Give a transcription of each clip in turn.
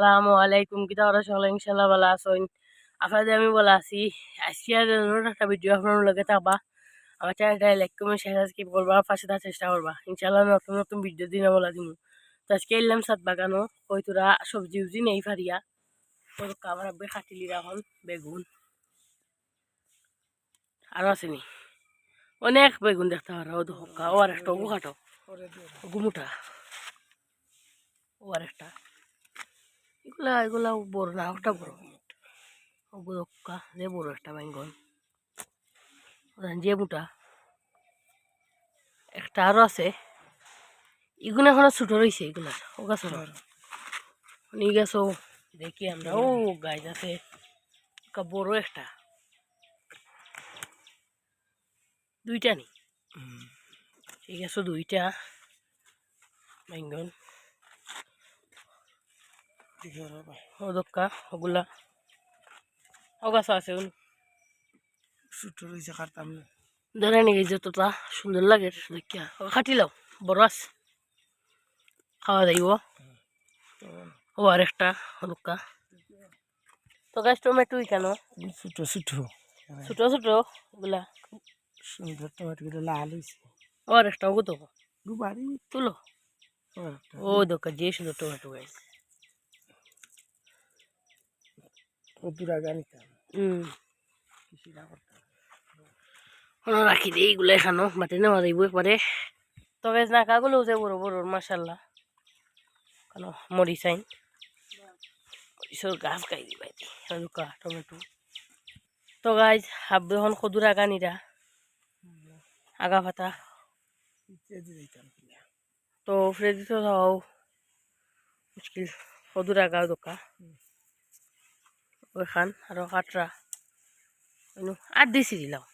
আসসালামু আলাইকুম। কিতা করা সকলে ইনশাল্লাহ ভালো আছেন। আপনাদের আমি বলা আছি আজকে একটা ভিডিও আপনার লগে থাকবা। আমার চ্যানেলটা লাইক কমেন্ট শেয়ার সাবস্ক্রাইব করবা আর পাশে থাকার চেষ্টা করবা। ইনশাল্লাহ নতুন নতুন ভিডিও দিন বলা দিমু তো আজকে এলাম সাত বাগানো কই তোরা সবজি উবজি নেই ফারিয়া তো আমার আব্বে খাটিলি রাখল বেগুন। আরও আসেনি অনেক বেগুন দেখতে পারো ও ধোকা ও আর একটা গুখাটো গুমুটা। ও আর একটা। এগুলা এগুলা বড় না ওটা বড় ওগুলোকা যে বড় একটা বেঙ্গল। যে মোটা। একটা আরও আছে। এগুলো এখনও ছোটো রয়েছে এগুলা। ও গাছ নিয়ে গেছো দেখি আমরা। ও গাছ আছে। একটা বড় একটা। দুইটা নি। ঠিক আছে দুইটা। ও দক্কা ওগুলা আছে ওগুলো ছোট রয়েছে কাটতাম না। ধরে নিয়ে যতটা সুন্দর লাগে দেখিয়া। খাটি লাও বড় আছে। খাওয়া যাইব ও আর একটা দক্কা তো গাছ টমেটো কেন? ছোট ছোট ছোট ছোট ওগুলা সুন্দর টমেটোগুলো লাল হয়েছে ও আর একটা ওগো তো দুবারই। তুলো। ও দক্কা যে সুন্দর টমেটো গাছ। কদুরা গানিতাম হুম কৃষি না করতাম রাখি দিই এইগুলো এখানো মাটি নেওয়া যাইব একবারে। তো যে বড় বড় মাসাল্লাহ কেন মরিচ আইন মরিচের গাছ গাই দিবা রুকা টমেটো। তো গাছ হাব্বে এখন সদুর আগা দিতাম তো ফ্রে দিতে যাও। মুশকিল সদুর আগা দোকা। ওইখান আৰু কাটৰা। আর দিছি দিলাম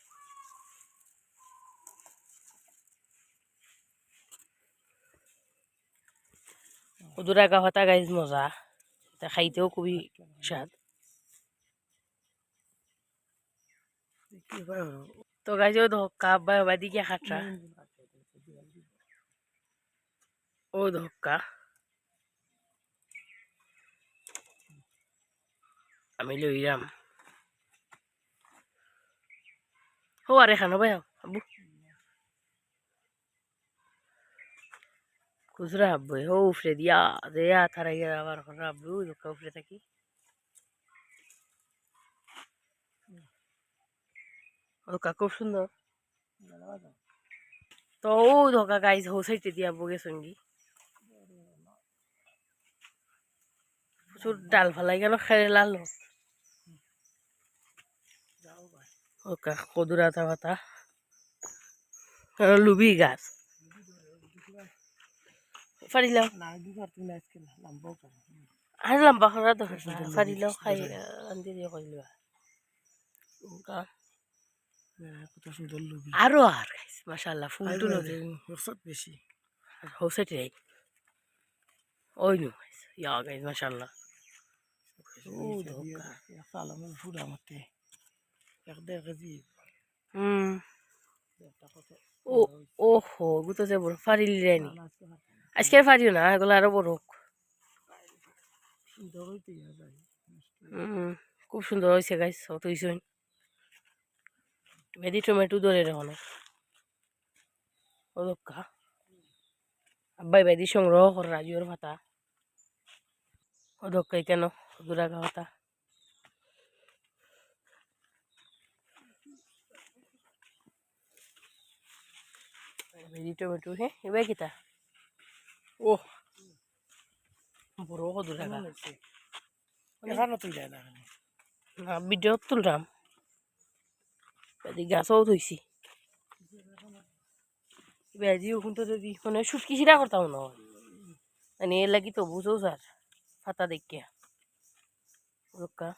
আগা ফাটা গাইজ মজা। এটা খাইতেও খুবই স্বাদ। তো গাইজও ধক্কা বা বাদিকে খাটরা ও ধক্কা আমি লইলাম হো আর এখানো ভাই আবু খুচরা হাব্বো হো উফরে দিয়া দেয়া থারা গিয়ে আবার এখন রাব্বু ধক্কা উফরে থাকি। ধক্কা খুব সুন্দর তো ও ধোকা গাইজ হো সাইডে দিয়া বগে সঙ্গী প্রচুর ডাল ফালাই কেন খেলে লাল ওকা কদুরা তা পাতা। লুবি গাছ। পারো আর লম্বা করা দরকার না ফারিলাও খাই আনতে দিয়ে কইলিবা কত সুন্দর লুবি। আরও আর গাইস মাশাআল্লাহ ফুল বছর বেশি। হোসেট ওই নু গাইস ইয়া গাইস মাশাআল্লাহ। ও ধোকা। ফুড আমাতে এক দেড় কেজি হুম ও ওহো গুতো যে বড় আজকে না এগুলো আরও বড় হোক খুব সুন্দর হয়েছে গাইস অত হইছই ভেদি টমেটো ধরে রেখনে ও দক্কা। আব্বাই বেদি সংগ্রহ কর রাজুর ভাতা। ও দক্কাই কেন দুরাগা ভাতা। ভেদি টমেটো হে এবার কিতা ও বড় দুরাগা এখানে তুই যায় না না ভিডিও তুললাম গাছও থইছি বেজি ওখান তো যদি মানে সুটকি সিরা করতাম না। মানে এর লাগি তো বুঝো স্যার ফাতা দেখিয়া দোকা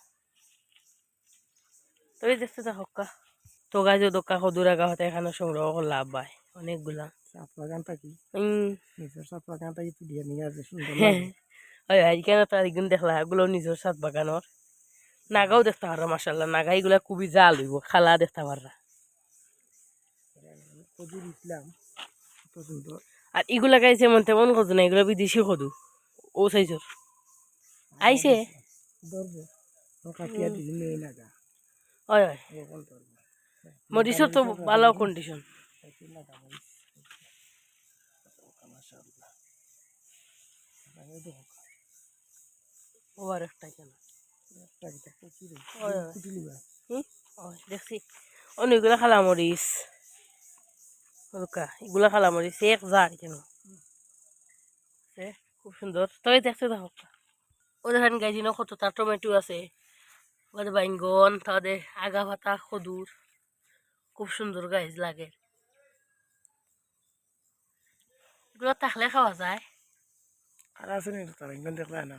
তবে দেখতে যা হক্কা। তো গাছ দোকা সদুরা গাহতে এখানে সংগ্রহ করলাম বাই। অনেকগুলা। বাগান থাকি হুম নিজের সাত বাগান থাকি তুলিয়া নিয়ে আসে সুন্দর ওই আজকাল তো একদিন দেখলা এগুলো নিজের সাত বাগানোর নাগাও দেখতে পাররা মাসাল্লাহ নাগা এগুলা খুবই জাল হইব খালা দেখতে পাররা আর এগুলা গাইছে মন তেমন কদু না এগুলো বিদেশি কদু। ও সাইজর আইছে? ধরবো ও কাটিয়া দিলি নেই না হয় হয় এখন তো ভালো কন্ডিশন কাটি দেখো একটা কেন? একটা কিটা লিবা হুম দেখছি। অনেকগুলো খালা এগুলা খালা এক জার কেন? খুব সুন্দর। তবে দেখতে থাকো ও দেখেন গাইজিন কতটা টমেটো আছে। ওদের বাইঙ্গন তাদের আগা পাতা খদুর খুব সুন্দর গাইজ লাগে। এগুলো থাকলে খাওয়া যায়। আর আছে নি তার ইঙ্গন দেখলা না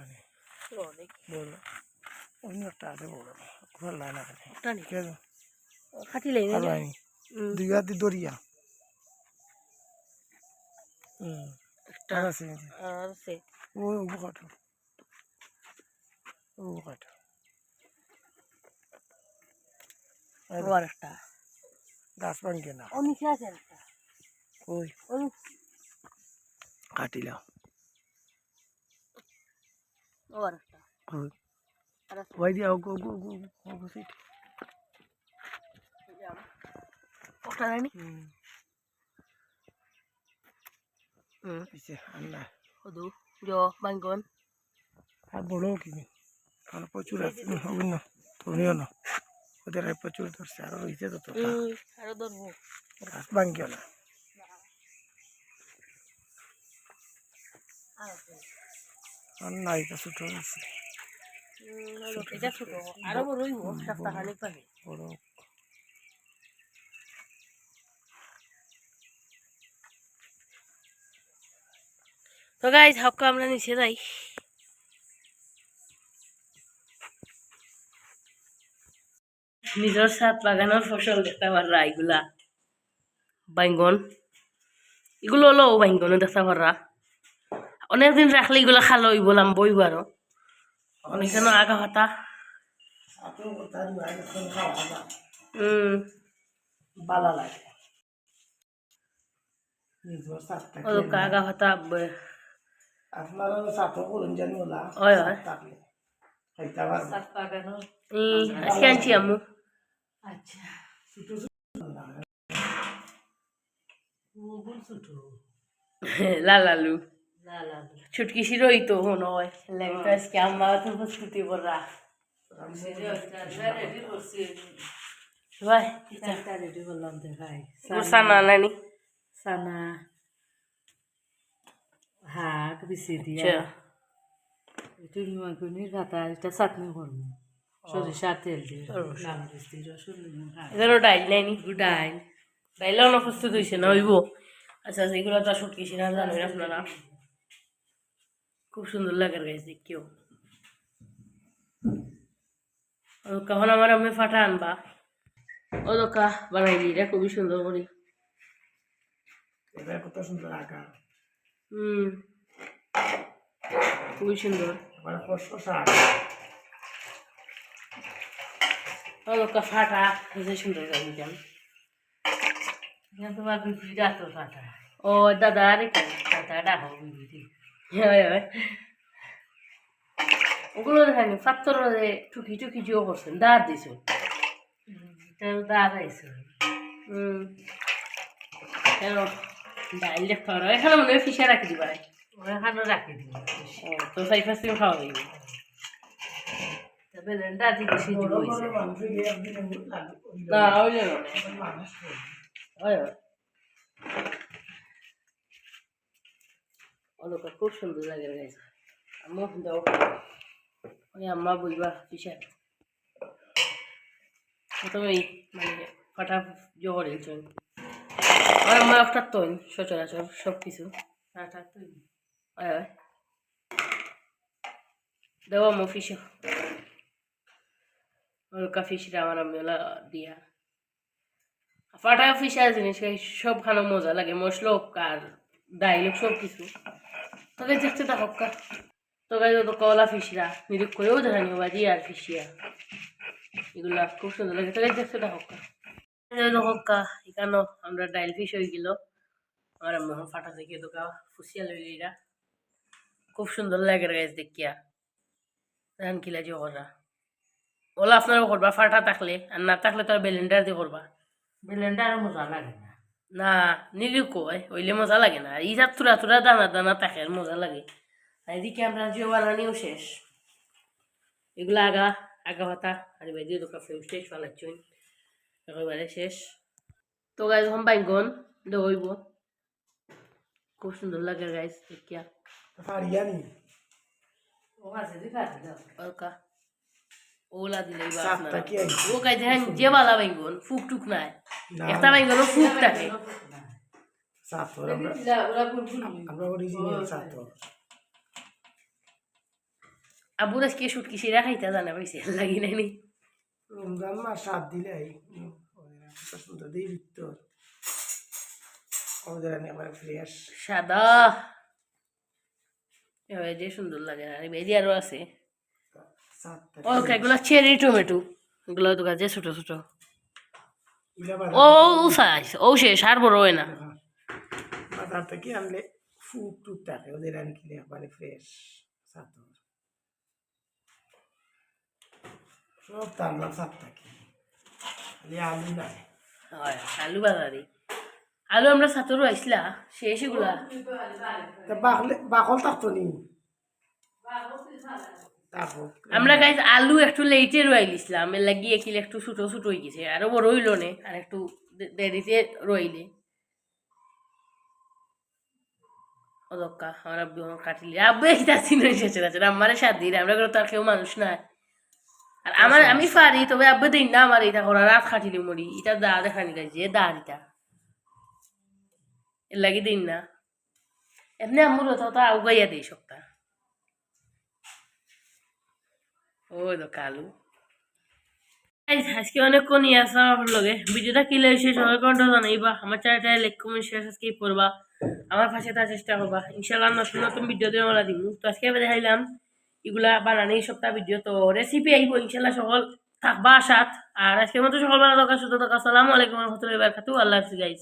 বড় অন্য একটা আছে বড় ঘর লাই না। মানে ওটা নি দুই হাত দরিয়া একটা আর আছে আর আছে। ও ও বোকাটো আর একটা। গাছ ভাঙ্গে না। ও নিচে আছে একটা। ওই ও কাটিলাম ও আর একটা ওই আর আছে ওই দিয়া ওগো ওগো ওগো ওগো সিট ওটা জানি হুম হুম পিছে আন্না হদু জ বাইঙ্গন আর বড় কি আর প্রচুর আছে হবে না তুমিও না ওদের আর প্রচুর ধরছে আর রয়েছে তো তো হুম আরও ধরবো গাছ ভাঙ্গিও না আর আছে নাই তো ছোট হয়েছে এটা ছোট। আরও বড় হইব সপ্তাহ পাবে। বড় তো গাইজ হাক্কা আমরা নিচে যাই। নিজের সাত বাগানের ফসল দেখতে পাররা এগুলা। বাইঙ্গন। এগুলো হলো বাইঙ্গন দেখতে পাররা। অনেকদিন রাখলে এগুলো খালো হইব লাম বইব আরও। অনেকখানো আগা হাতা। হম বালা লাগে। নিজের সাতটা ওদকা আগা হাতা আপনারা সাতও করুন জানি ওলা। হয় হয়। থাকলে খাইতে পারবেন এই আজকে আম্মু আচ্ছা লাল আলু ছুটকি শিরোই তো মনে হয় লেগটা আজকে আম্মা তো প্রস্তুতি করা ভাই রেডি করলাম সানা নানি সানা হাক বিছি দিয়া আচ্ছা কাটা এটা চাটনি করব সরিষার তেল দিয়ে এখানে ডাইল নাইনি ডাইল ডাইলও না প্রস্তুত হয়েছে না হইব আচ্ছা আচ্ছা এগুলো তো ছুটকি শিরা জানেন আপনারা খুব সুন্দর লাগে গেছে কেউ কখন আমার আমি ফাটা আনবা। ও দোকা বানাই দিই রে খুবই সুন্দর করি। এটা কত সুন্দর আঁকা হুম। খুবই সুন্দর। ও দোকা ফাটা খুবই সুন্দর গাড়ি কেন তোমার কাটা ও দাদা আরে কাটা ডাকো ওগুলো দেখেন পাত্তর টুকি টুকি জিও করছেন দাঁড় দিছো তেল দাঁড়াইছে হুম কেন ডাইল দেখতে পারো এখানে মনে হয় ফিসে রাখি দিবা ওখানে রাখি দিই ও তো সাই ফার্স্ট টাইম খাওয়া যাবে তবে ডাটি বেশি বড় হয়েছে বড় মানুষ গিয়ে একদিন এমন লাগে না ওইলে না মানুষ হয় খুব সুন্দর লাগে আম্মু, দাও। ওই আম্মা বলবা ফিসে প্রথমে মানে ফাটা জোহর চল আর আম্মা একটা তৈন সচরাচর সব কিছু আম্মু ফিসে ওলকা ফিসটা আমার আমি দিয়া। ফাটা ফিসা জিনিস সব খানো মজা লাগে। মশলা আর ডাইল হোক সব কিছু তোকে দেখতে তা হোক তোকে তো কলা ফিসরা নিরীক্ষ করেও দেখানি বাজি আর ফিসিয়া এগুলা খুব সুন্দর লাগে। তোকে দেখতে তা হোক হোক এখানেও আমরা ডাইল ফিস হয়ে গেল। আমার এখন ফাটা থেকে দোকা ফুসিয়া লইলিরা খুব সুন্দর লাগে গাছ দেখিয়া। ধান কিলা যে করা। ওলা আপনারও করবা, ফাটা থাকলে। আর না থাকলে তো বেলেন্ডার দিয়ে করবা। ব্লেন্ডার মজা লাগে। না না নিলে কয় হইলে মজা লাগে না। এই তুরা তুরা দানা দানা থাকে আর মজা লাগে। আর এদিকে আমরা জিও বানানিও শেষ। এগুলো আগা আগা ভাতা আর এবার দিয়ে দোকান ফেউ শেষ বানাচ্ছুন একেবারে শেষ। তো গাইজ এখন বাইগন দইব খুব সুন্দর লাগে গাইজ দেখিয়া। পারিয়ানি ও আছে দি ওকা ওলা দিলে? ও কাজ হ্যাঁ যে বালা বাইগন ফুক টুক নাই। না একটা বাইগনও ফুক থাকে সাতর আমরা অরিজিনাল সাতর আবুর আজকে শুটকি সিরা খাইতে জানা পাইছে লাগি নাই নি রমজান মাস সাত দিলে সুন্দর দিই ভিতর আমাদের আমার ফ্রেশ সাদা এবার যে সুন্দর লাগে আর বেদি আরও আছে সাতটা ও এগুলো চেরি টমেটো এগুলো তো গাছে ছোট ছোট ও সাইজ ও শেষ আর বড় হয় না বাজার থেকে আনলে ফুক টুক থাকে ওদের আনি কিনে একবারে ফ্রেশ সাতর সব তার নাম সাতটা কি খালি আলু নাই হয় আলু বাজারি আলু আমরা সাতরও আইসলা শেষ এগুলা তা বাকলে থাকতো নি আমরা গাইজ আলু একটু লেটে রইলিছিলাম এর লাগিয়ে কিলে একটু ছোটো ছোটো হয়ে গেছে, আরও বড় হইল নে, আর একটু দেরিতে রইলে অদক্কা, আমার আব্বু আমার কাটিলে। আব্বু একটা দিন এসেছে আছে আমারে দিন আমরা করে তার কেউ মানুষ নাই। আর আমার, আমি পারি, তবে আব্বু দিন না আমার এটা করার, রাত খাটিলি মরি, এটা দা দেখানি গাইছে দা এটা এর লাগি দিন না। এমনি আম্মুর তো তা আউগাইয়া দিই সপ্তাহ। ও তো কালু। আজকে অনেকক্ষণ নিয়ে আসা আমার লগে। ভিডিওটা কি সবাই জানাইবা। আমার কমেন্ট আমার পাশে থাকার চেষ্টা করবা। ইনশাআল্লাহ নতুন নতুন ভিডিও দিয়ে আমরা দিব তো আজকে আমি দেখাইলাম এগুলা বানানি সপ্তাহ ভিডিও তো রেসিপি আইব, ইনশাআল্লাহ সকল থাকবা আসাত আর আজকের মতো সকল ভালো আসসালামু আলাইকুম রহমতুল্লাহি ওয়া আল্লাহ হাফিজ